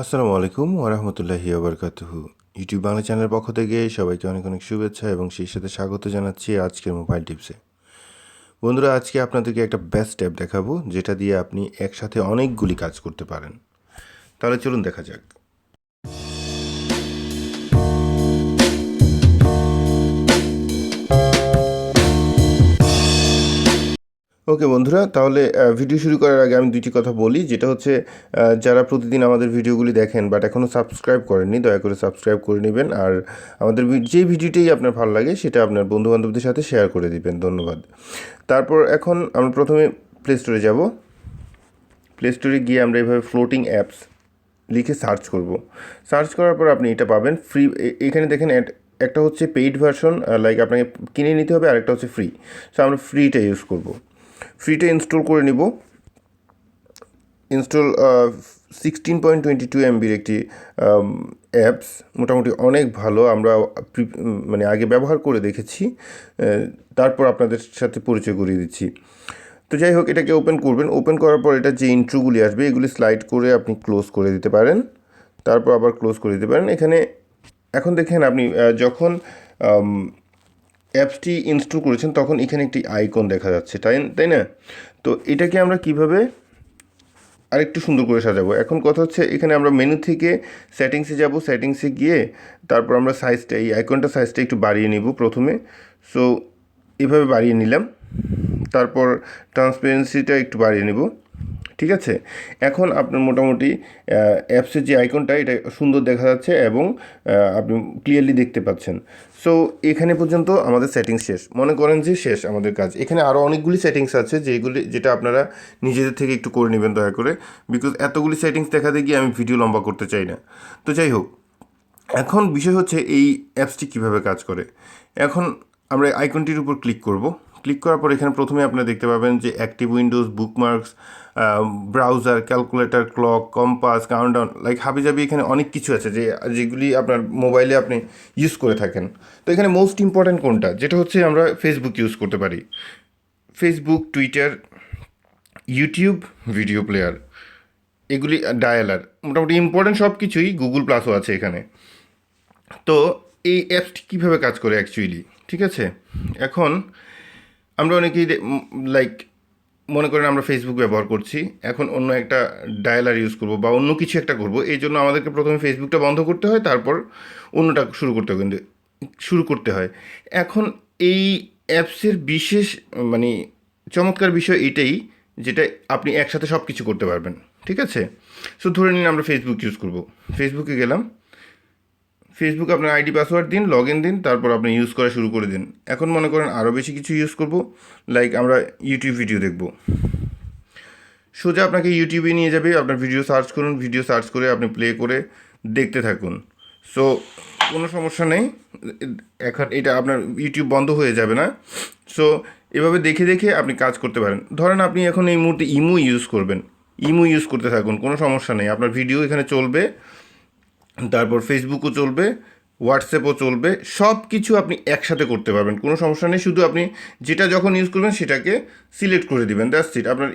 আসসালামু আলাইকুম ওরহামতুল্লাহি আবরকাতহু ইউটিউব বাংলা চ্যানেলের পক্ষ থেকে সবাইকে অনেক অনেক শুভেচ্ছা এবং সেই সাথে স্বাগত জানাচ্ছি আজকের মোবাইল টিপসে। বন্ধুরা, আজকে আপনাদেরকে একটা বেস্ট অ্যাপ দেখাবো, যেটা দিয়ে আপনি একসাথে অনেকগুলি কাজ করতে পারেন। তাহলে চলুন দেখা যাক। ওকে বন্ধুরা, তাহলে ভিডিও শুরু করার আগে আমি দুইটি কথা বলি, যেটা হচ্ছে যারা প্রতিদিন আমাদের ভিডিওগুলি দেখেন বাট এখনও সাবস্ক্রাইব করেননি, দয়া করে সাবস্ক্রাইব করে নেবেন আর আমাদের যে ভিডিওটাই আপনার ভালো লাগে, সেটা আপনার বন্ধুবান্ধবদের সাথে শেয়ার করে দিবেন, ধন্যবাদ। তারপর এখন আমরা প্রথমে প্লে স্টোরে যাব। প্লে স্টোরে গিয়ে আমরা এইভাবে ফ্লোটিং অ্যাপস লিখে সার্চ করব। সার্চ করার পর আপনি এটা পাবেন ফ্রি এখানে দেখেন এক- একটা হচ্ছে পেইড ভার্সন লাইক আপনাকে কিনে নিতে হবে আর একটা হচ্ছে ফ্রি সো আমরা ফ্রিটা ইউজ করব। ফ্রিটা ইনস্টল করে নিব। Install sixteen point twenty two এমবির একটি অ্যাপস মোটামুটি অনেক ভালো। আমরা মানে আগে ব্যবহার করে দেখেছি তারপর আপনাদের সাথে পরিচয় করিয়ে দিচ্ছি। তো যাই হোক, এটাকে ওপেন করবেন। ওপেন করার পর এটা যে ইন্ট্রোগুলি আসবে, এগুলি স্লাইড করে আপনি ক্লোজ করে দিতে পারেন। তারপর আবার ক্লোজ করে দিতে পারেন। এখানে, এখন দেখেন আপনি যখন অ্যাপসটি ইনস্টল করেছেন, তখন এখানে একটি আইকন দেখা যাচ্ছে, তাই তাই না? তো এটাকে আমরা কীভাবে আরেকটু সুন্দর করে সাজাবো? এখন কথা হচ্ছে, এখানে আমরা মেনু থেকে সেটিংসে যাব সেটিংসে গিয়ে তারপর আমরা সাইজটা এই আইকনটা সাইজটা একটু বাড়িয়ে নিব প্রথমে। সো এভাবে বাড়িয়ে নিলাম। তারপর ট্রান্সপারেন্সিটা একটু বাড়িয়ে নেব। ঠিক আছে? এখন আপনার মোটামুটি অ্যাপসের যে আইকনটা এটা সুন্দর দেখা যাচ্ছে এবং আপনি ক্লিয়ারলি দেখতে পাচ্ছেন। সো এখানে পর্যন্ত আমাদের সেটিংস শেষ। মনে করেন যে শেষ আমাদের কাজ। এখানে আরও অনেকগুলি সেটিংস আছে যেগুলি, যেটা আপনারা নিজেদের থেকে একটু করে নেবেন দয়া করে। বিকজ এতগুলি সেটিংস দেখাতে গিয়ে আমি ভিডিও লম্বা করতে চাই না। তো যাই হোক, এখন বিষয় হচ্ছে এই অ্যাপসটি কীভাবে কাজ করে? এখন আমরা আইকনটির উপর ক্লিক করব। ক্লিক করার পর এখানে প্রথমে আপনারা দেখতে পাবেন যে active windows, bookmarks browser, calculator, clock, compass, countdown like হাবিজাবি এখানে অনেক কিছু আছে যে, যেগুলি আপনার মোবাইলে আপনি ইউজ করে থাকেন। তো এখানে মোস্ট ইম্পর্ট্যান্ট কোনটা? যেটা হচ্ছে আমরা ফেসবুক ইউজ করতে পারি। Facebook Twitter YouTube video player এগুলি ডায়ালার মোটামুটি ইম্পর্ট্যান্ট সব কিছুই গুগল প্লাসও আছে এখানে। তো এই অ্যাপসটি কীভাবে কাজ করে অ্যাকচুয়ালি ঠিক আছে? এখন আমরা অনেকেই লাইক মনে করেন আমরা ফেসবুক ব্যবহার করছি। এখন অন্য একটা ডায়ালার ইউজ করব বা অন্য কিছু একটা করব। এই জন্য আমাদেরকে প্রথমে ফেসবুকটা বন্ধ করতে হয়, তারপর অন্যটা শুরু করতে হয় কিন্তু শুরু করতে হয়। এখন এই অ্যাপসের বিশেষ মানে চমৎকার বিষয় এটাই যেটা আপনি একসাথে সব কিছু করতে পারবেন, ঠিক আছে? সো ধরে নিন আমরা ফেসবুক ইউজ করব। ফেসবুকে গেলাম ফেসবুক আপনার আইডি পাসওয়ার্ড দিন লগ ইন দিন, তারপর আপনি ইউজ করা শুরু করে দিন। এখন মনে করেন আরও বেশি কিছু ইউজ করব লাইক আমরা ইউটিউব ভিডিও দেখব। সোজা আপনাকে ইউটিউবে নিয়ে যাবে, আপনার ভিডিও সার্চ করুন ভিডিও সার্চ করে আপনি প্লে করে দেখতে থাকুন। সো কোনো সমস্যা নেই, এখন এটা আপনার ইউটিউব বন্ধ হয়ে যাবে না। সো এভাবে দেখে দেখে আপনি কাজ করতে পারেন। ধরেন আপনি এখন এই মুহূর্তে ইমো ইউজ করবেন। ইমো ইউজ করতে থাকুন, কোনো সমস্যা নেই। আপনার ভিডিও এখানে চলবে তারপর ফেসবুকও চলবে হোয়াটসঅ্যাপও চলবে সব কিছু আপনি একসাথে করতে পারবেন, কোনো সমস্যা নেই, শুধু আপনি যেটা যখন ইউজ করবেন সেটাকে সিলেক্ট করে দিবেন দ্যাটস ইট আপনার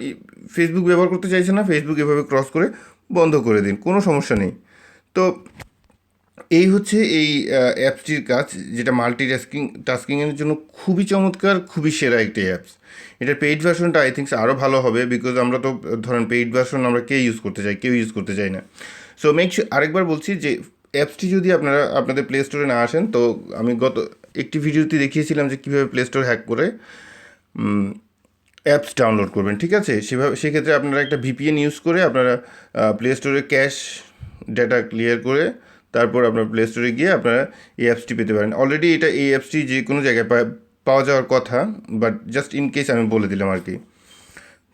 ফেসবুক ব্যবহার করতে চাইছেন না ফেসবুক এভাবে ক্রস করে বন্ধ করে দিন, কোনো সমস্যা নেই। তো এই হচ্ছে এই অ্যাপসটির কাজ, যেটা মাল্টি টাস্কিং টাস্কিংয়ের জন্য খুবই চমৎকার, খুবই সেরা একটি অ্যাপস। এটার পেইড ভার্সনটা আই থিঙ্কস আরও ভালো হবে বিকজ আমরা তো, ধরেন পেইড ভার্সন আমরা কে ইউজ করতে চাই, কেউ ইউজ করতে চাই না। সো মেক আরেকবার বলছি যে, অ্যাপসটি যদি আপনারা, আপনাদের প্লে স্টোরে না আসেন, তো আমি গত একটি ভিডিওতে দেখিয়েছিলাম যে কীভাবে প্লে স্টোর হ্যাক করে অ্যাপস ডাউনলোড করবেন, ঠিক আছে? সেভাবে, সেক্ষেত্রে আপনারা একটা ভিপিএন ইউজ করে আপনারা প্লে স্টোরে ক্যাশ ডেটা ক্লিয়ার করে তারপর আপনার প্লে স্টোরে গিয়ে আপনারা এই অ্যাপসটি পেতে পারেন। অলরেডি এটা এই অ্যাপসটি যে কোনো জায়গায় পাওয়া যাওয়ার কথা বাট জাস্ট ইন কেস আমি বলে দিলাম আর কি।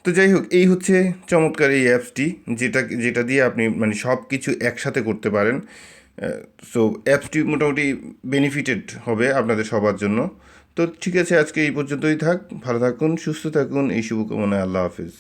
তো যাই হোক, এই হচ্ছে চমৎকার এই অ্যাপসটি যেটা যেটা দিয়ে আপনি মানে সব কিছু একসাথে করতে পারেন। সো অ্যাপসটি মোটামুটি বেনিফিটেড হবে আপনাদের সবার জন্য। তো ঠিক আছে, আজকে এই পর্যন্তই থাক। ভালো থাকুন, সুস্থ থাকুন, এই শুভকামনায় আল্লাহ হাফিজ।